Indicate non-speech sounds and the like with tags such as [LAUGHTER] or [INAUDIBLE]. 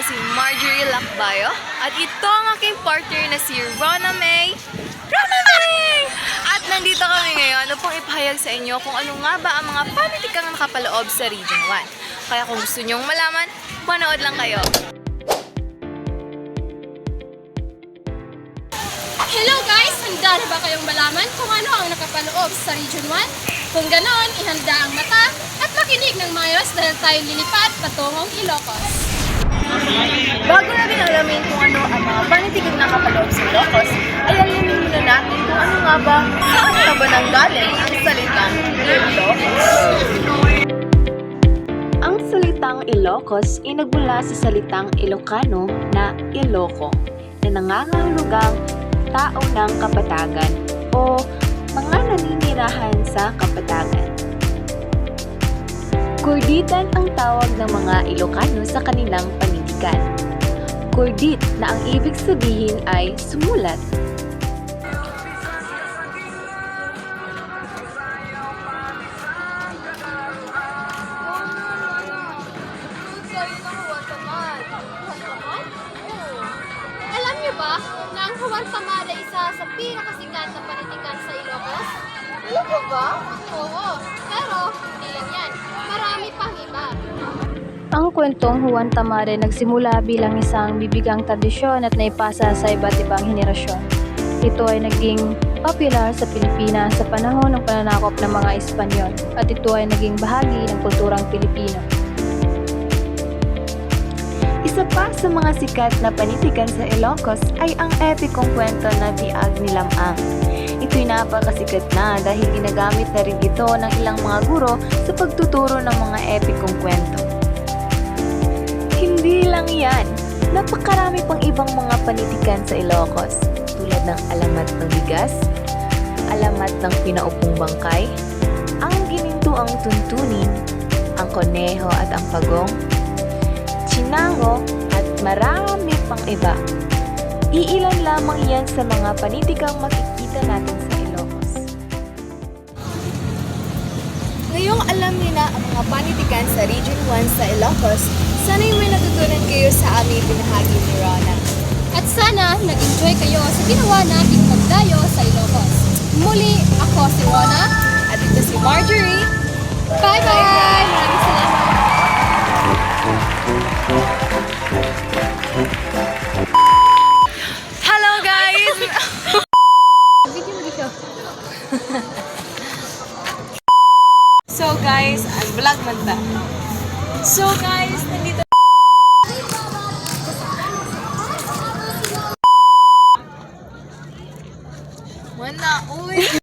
si Marjorie Lakbayo. At ito ang aking partner na si Rona May. Rona May! At nandito kami ngayon upang ipahayag sa inyo kung ano nga ba ang mga panitikang nakapaloob sa Region 1. Kaya kung gusto nyong malaman, manood lang kayo. Hello guys! Handa na ba kayong malaman kung ano ang nakapaloob sa Region 1? Kung ganoon, ihanda ang mata at makinig ng mayos dahil tayo lilipat patungong Ilocos. Ang mga panitikang nakapaloob sa Ilocos, ay alamin muna natin kung ano nga ba, saan nga ba nanggaling ang salitang Ilocos. Ang salitang Ilocos ay nagmula sa salitang Ilocano na Iloco na nangangahulugang tao ng kapatagan o mga naninirahan sa kapatagan. Kurditan ang tawag ng mga Ilocano sa kanilang panindigan. Kurdit na ang ibig sabihin ay sumulat. Alam niyo ba na ang Juan Tamala isa sa pinakasikat na panitikan sa Ilocos? Ano ba? Oo, pero hindi lang yan. Marami pang iba. Ang kwentong Juan Tamare nagsimula bilang isang bibigang tradisyon at naipasa sa iba't ibang henerasyon. Ito ay naging popular sa Pilipinas sa panahon ng pananakop ng mga Espanyol at ito ay naging bahagi ng kulturang Pilipino. Isa pa sa mga sikat na panitikan sa Ilocos ay ang epikong kwento na Biag ni Lamang. Ito'y napakasikat na dahil ginagamit na rin ito ng ilang mga guro sa pagtuturo ng mga epikong kwento. Hindi lang yan, napakarami pang ibang mga panitikan sa Ilocos tulad ng alamat ng bigas, alamat ng pinaupong bangkay, ang ginintuang tuntunin, ang koneho at ang pagong, Chinango at marami pang iba. Iilan lamang yan sa mga panitikang makikita natin sa Ilocos. Ngayong alam niyo na ang mga sa Region 1 sa Ilocos, sana'y may natutunan kayo sa aming binahagi ni Rona. At sana nag-enjoy kayo sa ginawa nating pagdayo sa Ilocos. Muli, ako si Rona. At ito si Marjorie. Bye-bye! Maraming salamat! Hello guys! Video mo dito. [LAUGHS] So guys, vlog man ba? So guys, nandito Wala, uy!